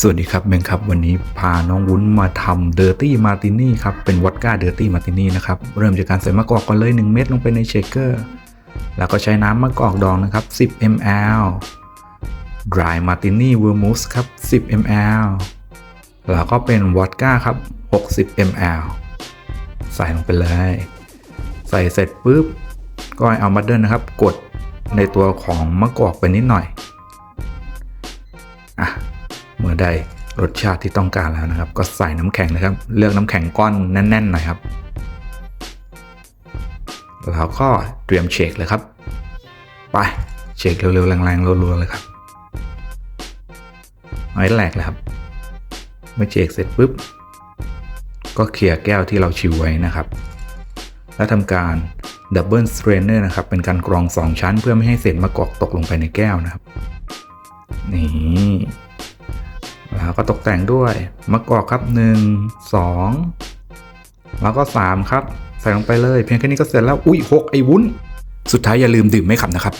สวัสดีครับเบงครับ วันนี้พาน้องวุ้นมาทำเดอร์ตี้มาร์ตินี่ครับ เป็นวอดก้าเดอร์ตี้มาร์ตินี่นะครับ เริ่มจากการใส่มะกอกก่อนเลย 1 เม็ดลงไปในเชคเกอร์ แล้วก็ใช้น้ำมะกอกดองนะครับ 10 ml dry martini vermouth ครับ 10 ml แล้วก็เป็นวอดก้าครับ 60 ml ใส่ลงไปเลย ใส่เสร็จปุ๊บ ก็เอามาเดิลนะครับ กดในตัวของมะกอกไปนิดหน่อย อะ เมื่อได้รสชาติที่ต้องการแล้วนะครับ ก็ใส่น้ำแข็งนะครับ เลือกน้ำแข็งก้อนแน่นๆหน่อยครับแล้วก็เตรียมเชคเลยครับ ไปเชคเร็วๆแรงๆรัวๆเลยครับเอาให้แหลกเลยครับ เมื่อเชคเสร็จปุ๊บ ก็เคลียร์แก้วที่เราชิวไว้นะครับ แล้วทำการดับเบิลสเตรนเนอร์นะครับ เป็นการกรอง 2 ชั้นเพื่อไม่ให้เศษมะกอกตกลงไปในแก้วนะครับ นี่ ก็ตกแต่งด้วยมะกอกครับ 1 2 แล้วก็ 3 ครับ ใส่ลงไปเลย เพียงแค่นี้ก็เสร็จแล้ว อุ้ยหกไอ้วุ้น สุดท้ายอย่าลืมดื่มไม่ขับนะครับ